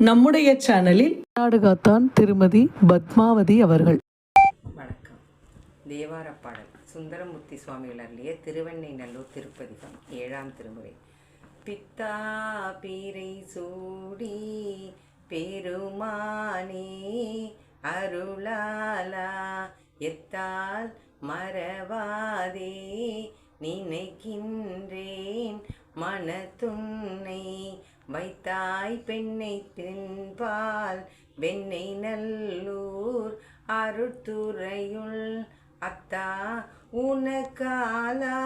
நம்முடைய சேனலில் நாடகத்தான் திருமதி பத்மாவதி அவர்கள். வணக்கம். தேவாரப் பாடல் சுந்தரமூர்த்தி சுவாமிகள் அருளிய திருவெண்ணை நல்லூர் திருப்பதிகம் ஏழாம் திருமுறை. பித்தா பீரை சூடி பெருமானே அருளாலா எத்தால் மறவாதே நினைக்கின்றேன் மனத்துன்னை வைத்தாய் பெண்ணை பின்பால் வெண்ணை நல்லூர் அருட்டுறையுள் அத்தா உனக்காலா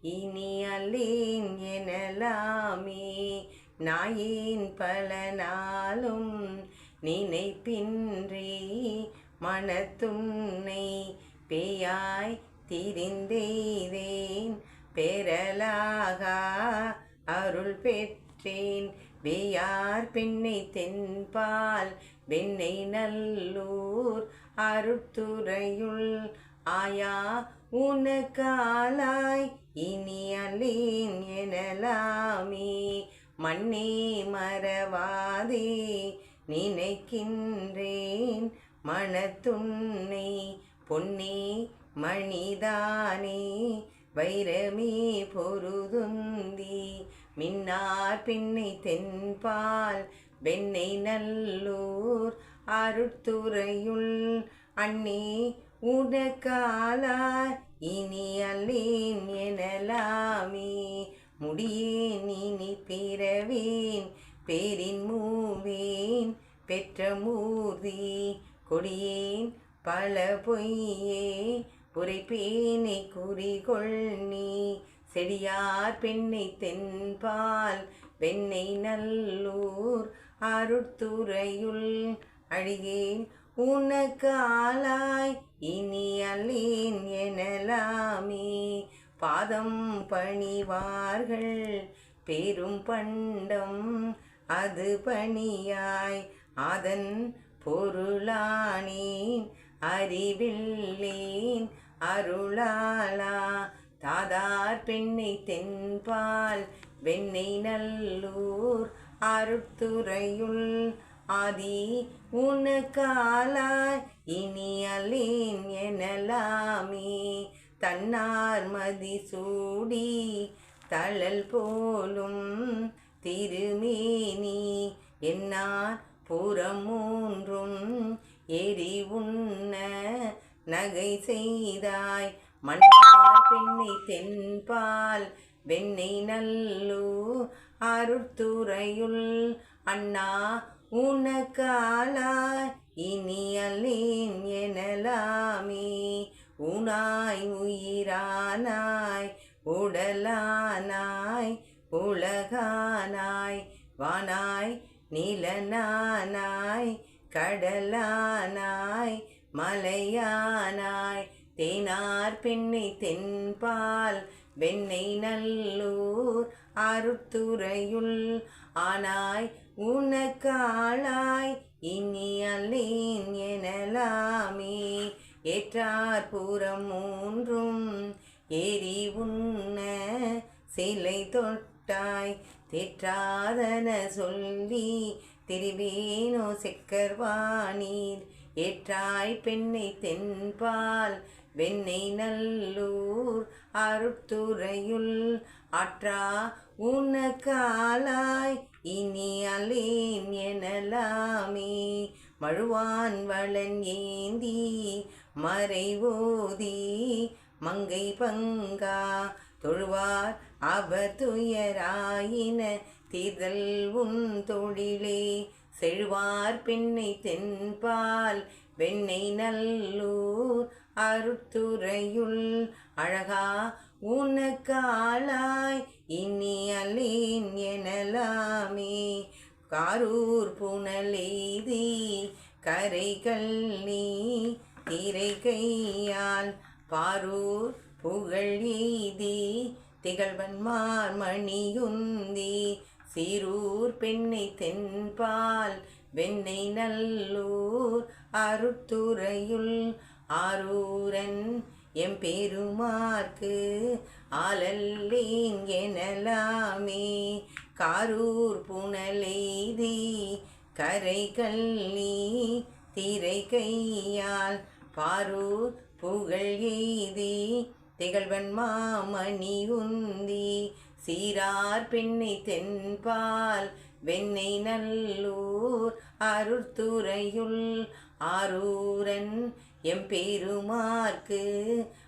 இனி அல்லேன் எனலாமே. நாயேன் பல நாளும் நினைப்பின்றி மனத்துன்னை பேயாய் திரிந்தேன் பெறலாகா அருள் பெற்றேன். வேயார் பெண்ணை தென்பால் வெண்ணை நல்லூர் அருத்துறையுள் ஆயா உனக்காலாய் இனி அல்லேன் எனலாமே. மண்ணே மறவாதே நினைக்கின்றேன் மனத்துன்னை பொன்னே மணிதானே வைரமே பொருதுந்தி. மின்னார் பின்னை தென்பால் வெண்ணை நல்லூர் அருட்துறையுள் அண்ணே உனக்காலா இனி அல்லேன் எனலாமே. முடியேன் இனி பிறவேன் பேரின் மூவேன் பெற்ற மூர்த்தி கொடியேன் பல பொய்யே உரைப்பேனை குறிகொள் நீ. செடியார் பெண்ணை தென்பால் பெண்ணை நல்லூர் அருட்துறையுள் அழிகேன் உனக்காலாய் இனி அல்லேன் எனலாமே. பாதம் பணிவார்கள் பெரும் பண்டம் அது பணியாய். அதன் பொருளானேன் அறிவில்லேன் அருளாலா தாதார் பெண்ணை தென்பால் வெண்ணை நல்லூர் அருட்துறையுள். ஆதி உனக்காலாய் இனி அல்லேன் எனலாமே. தன்னார் மதி சூடி தழல் போலும் திருமேனி. என்னார் புறமூன்றும் எரி உண்ண நகை செய்தாய் மன்னார் பெண்ணை தென்பால் வெண்ணை நல்லூ அருட்துறையுள் அண்ணா உனக்காலா இனி அல்லேன் எனலாமே. உனாய் உயிரானாய் உடலானாய் உலகானாய். வானாய் நிலனானாய் கடலானாய் மலையானாய். தேனார் பெண்ணை தென்பால் வெண்ணை நல்லூர் அருத்துறையுள் ஆனாய் உனக்காளாய் இனி அல்லேன் எனலாமே. ஏற்றார் புறம் மூன்றும் ஏறி உண்ண சிலை தொட்டாய். தேற்றாதன சொல்லி திருவேனோ செக்கர்வானீர் ஏற்றாய் பெண்ணை தென்பால் வெண்ணை நல்லூர் அருட்துறையுள் ஆற்றா உனக்காலாய் இனி அலேன் எனலாமே. மழுவான் வளன் ஏந்தி மறைவோதி மங்கை பங்கா தொழுவார் அவர் துயராயின தீர்தல் உன் தொழிலே. செழுவார் பெண்ணை தென்பால் வெண்ணெய் நல்லூர் அருத்துறையுள் அழகா உனக்காளாய் இனி அல்லேன் எனலாமே. காரூர் புனலெய்தி கரைகள் நீ திரை கையால். பாரூர் புகழ் எய்தி திகழ்வன்மார் மணியுந்தி. சீரூர் பெண்ணை தென்பால் வெண்ணை நல்லூர் அருத்துறையுள் ஆரூரன் எம் பெருமார்க்கு எனலாமே. காரூர் புனலெய்தி கரை கல்லி திரை கையால் பாரூர் புகழ் எய்தி திகழ்வன் மாமணி உந்தி சீரார் பெண்ணை தென்பால் வெண்ணை நல்லூர் அருத்துறையுள் ஆரூரன் எம்பெருமார்க்கு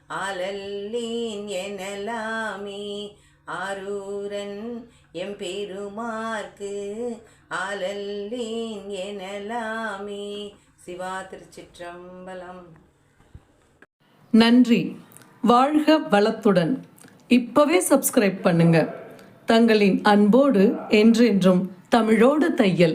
ஆலல்லேன் எனலாமே. ஆரூரன் எம்பெருமார்க்கு ஆலல்லேன் எனலாமே. சிவா திருச்சிற்றம்பலம். நன்றி. வாழ்க வளத்துடன். இப்பவே சப்ஸ்கிரைப் பண்ணுங்க. தங்களின் அன்போடு என்றென்றும் தமிழோடு தையல்.